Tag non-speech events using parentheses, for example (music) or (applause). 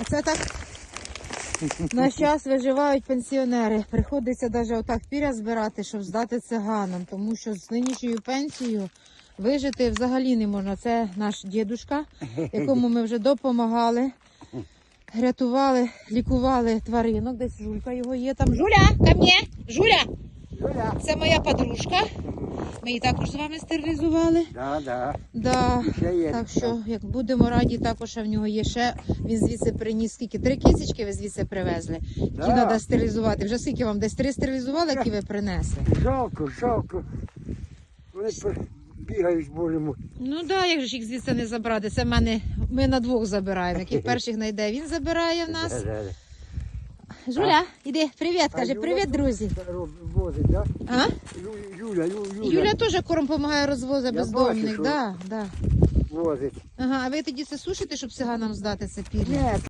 Оце так на час виживають пенсіонери. Приходиться навіть отак піря збирати, щоб здати циганам, тому що з нинішньою пенсією вижити взагалі не можна. Це наш дідушка, якому ми вже допомагали, рятували, лікували тваринок. Десь жулька його є там. Жуля, ко мне! Жуля! Юля. Це моя подружка. Ми її також з вами стерилізували. Да, да. Да. І ще є. Так що, як будемо раді, також що в нього є ще. Він звідси приніс скільки? Три кисочки ви звідси привезли, які Да. треба стерилізувати. Вже скільки вам десь три стерилізували, які ви принесли. Жалко, жалко. Вони бігають, боже мой. Ну так, да, як же ж їх звідси не забрати? Це в мене ми на двох забираємо. Яких (laughs) перших знайде, він забирає в нас. Да-да-да. Жуля, іди, привіт, каже, привіт, друзі. Возить, да? А? Ю- Юля, Ю- Юля, Юля теж корм допомагає розвозити Я бездомних. що- Да, да. возить. Ага, а ви тоді це сушите, щоб циганам здати це пір'я? Ні,